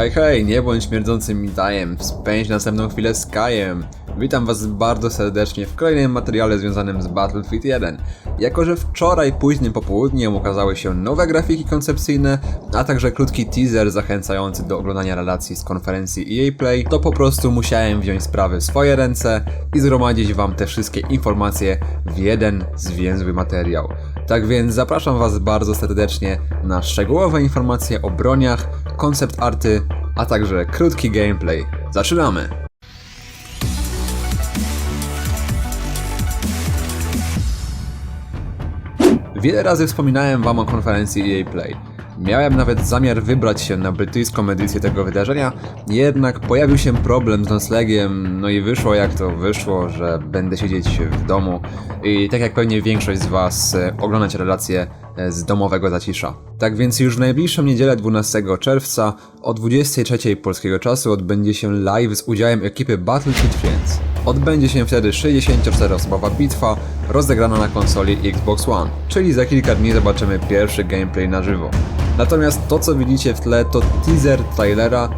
Hej, hej, nie bądź śmierdzącym mitajem, spędź następną chwilę z Kajem. Witam was bardzo serdecznie w kolejnym materiale związanym z Battlefield 1. Jako, że wczoraj późnym popołudniem ukazały się nowe grafiki koncepcyjne, a także krótki teaser zachęcający do oglądania relacji z konferencji EA Play, to po prostu musiałem wziąć sprawy w swoje ręce i zgromadzić wam te wszystkie informacje w jeden zwięzły materiał. Tak więc zapraszam Was bardzo serdecznie na szczegółowe informacje o broniach, koncept arty, a także krótki gameplay. Zaczynamy! Wiele razy wspominałem Wam o konferencji EA Play. Miałem nawet zamiar wybrać się na brytyjską edycję tego wydarzenia, jednak pojawił się problem z noclegiem, no i wyszło jak to wyszło, że będę siedzieć w domu i tak jak pewnie większość z Was e, oglądać relacje e, z domowego zacisza. Tak więc już w najbliższą niedzielę 12 czerwca o 23 polskiego czasu odbędzie się live z udziałem ekipy Battlefield Friends. Odbędzie się wtedy 64-osobowa bitwa rozegrana na konsoli Xbox One, czyli za kilka dni zobaczymy pierwszy gameplay na żywo. Natomiast to co widzicie w tle to teaser trailera,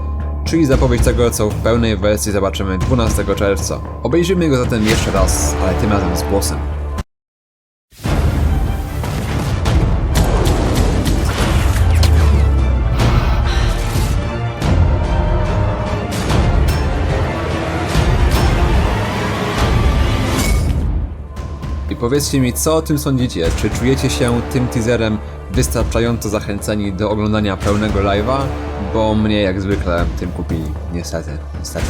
czyli zapowiedź tego co w pełnej wersji zobaczymy 12 czerwca. Obejrzymy go zatem jeszcze raz, ale tym razem z głosem. Powiedzcie mi, co o tym sądzicie? Czy czujecie się tym teaserem wystarczająco zachęceni do oglądania pełnego live'a? Bo mnie jak zwykle tym kupili. Niestety, niestety.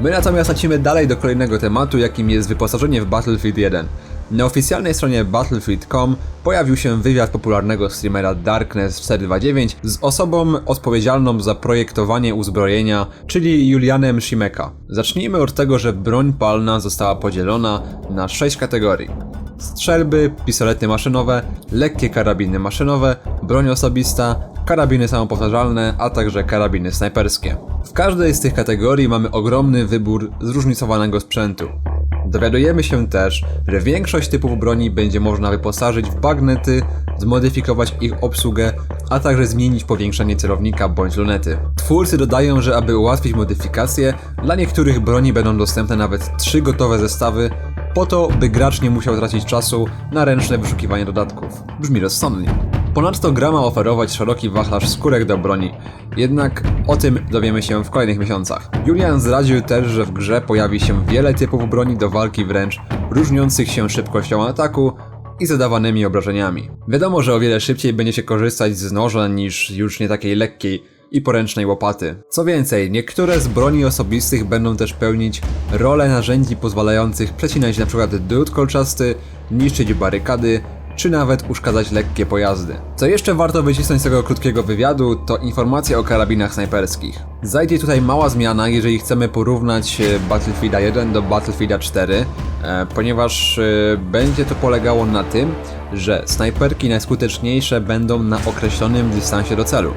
My natomiast lecimy dalej do kolejnego tematu, jakim jest wyposażenie w Battlefield 1. Na oficjalnej stronie Battlefield.com pojawił się wywiad popularnego streamera Darkness429 z osobą odpowiedzialną za projektowanie uzbrojenia, czyli Julianem Shimeka. Zacznijmy od tego, że broń palna została podzielona na 6 kategorii. Strzelby, pistolety maszynowe, lekkie karabiny maszynowe, broń osobista, karabiny samopowtarzalne, a także karabiny snajperskie. W każdej z tych kategorii mamy ogromny wybór zróżnicowanego sprzętu. Dowiadujemy się też, że większość typów broni będzie można wyposażyć w bagnety, zmodyfikować ich obsługę, a także zmienić powiększenie celownika bądź lunety. Twórcy dodają, że aby ułatwić modyfikacje, dla niektórych broni będą dostępne nawet trzy gotowe zestawy, po to, by gracz nie musiał tracić czasu na ręczne wyszukiwanie dodatków. Brzmi rozsądnie. Ponadto gra ma oferować szeroki wachlarz skórek do broni, jednak o tym dowiemy się w kolejnych miesiącach. Julian zdradził też, że w grze pojawi się wiele typów broni do walki wręcz, różniących się szybkością ataku i zadawanymi obrażeniami. Wiadomo, że o wiele szybciej będzie się korzystać z noża niż już nie takiej lekkiej i poręcznej łopaty. Co więcej, niektóre z broni osobistych będą też pełnić rolę narzędzi pozwalających przecinać np. drut kolczasty, niszczyć barykady, czy nawet uszkadzać lekkie pojazdy. Co jeszcze warto wycisnąć z tego krótkiego wywiadu, to informacja o karabinach snajperskich. Zajdzie tutaj mała zmiana, jeżeli chcemy porównać e, Battlefielda 1 do Battlefielda 4, e, ponieważ e, będzie to polegało na tym, że snajperki najskuteczniejsze będą na określonym dystansie do celu.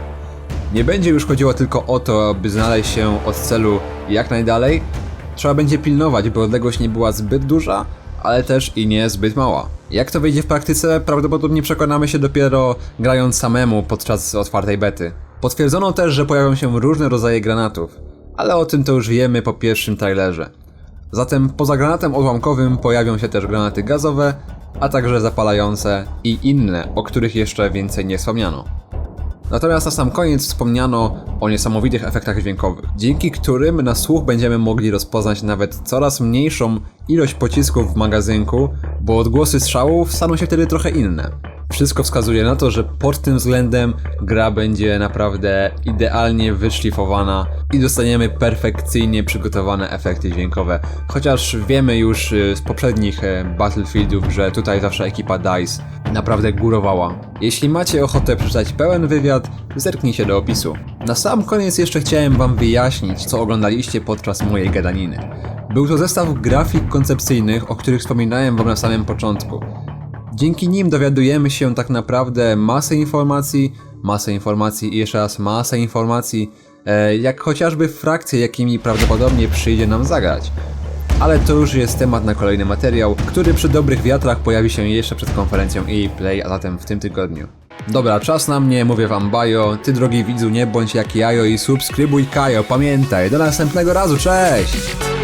Nie będzie już chodziło tylko o to, by znaleźć się od celu jak najdalej. Trzeba będzie pilnować, by odległość nie była zbyt duża, ale też i nie zbyt mała. Jak to wyjdzie w praktyce, prawdopodobnie przekonamy się dopiero grając samemu podczas otwartej bety. Potwierdzono też, że pojawią się różne rodzaje granatów, ale o tym to już wiemy po pierwszym trailerze. Zatem poza granatem odłamkowym pojawią się też granaty gazowe, a także zapalające i inne, o których jeszcze więcej nie wspomniano. Natomiast na sam koniec wspomniano o niesamowitych efektach dźwiękowych, dzięki którym na słuch będziemy mogli rozpoznać nawet coraz mniejszą ilość pocisków w magazynku, bo odgłosy strzałów staną się wtedy trochę inne. Wszystko wskazuje na to, że pod tym względem gra będzie naprawdę idealnie wyszlifowana i dostaniemy perfekcyjnie przygotowane efekty dźwiękowe. Chociaż wiemy już z poprzednich e, Battlefieldów, że tutaj zawsze ekipa DICE naprawdę górowała. Jeśli macie ochotę przeczytać pełen wywiad, zerknijcie do opisu. Na sam koniec jeszcze chciałem wam wyjaśnić, co oglądaliście podczas mojej gadaniny. Był to zestaw grafik koncepcyjnych, o których wspominałem wam na samym początku. Dzięki nim dowiadujemy się tak naprawdę masę informacji, masę informacji i jeszcze raz masę informacji, e, jak chociażby frakcje, jakimi prawdopodobnie przyjdzie nam zagrać ale to już jest temat na kolejny materiał, który przy dobrych wiatrach pojawi się jeszcze przed konferencją EA Play, a zatem w tym tygodniu. Dobra, czas na mnie, mówię wam bajo, ty drogi widzu nie bądź jak jajo i subskrybuj kajo, pamiętaj, do następnego razu, cześć!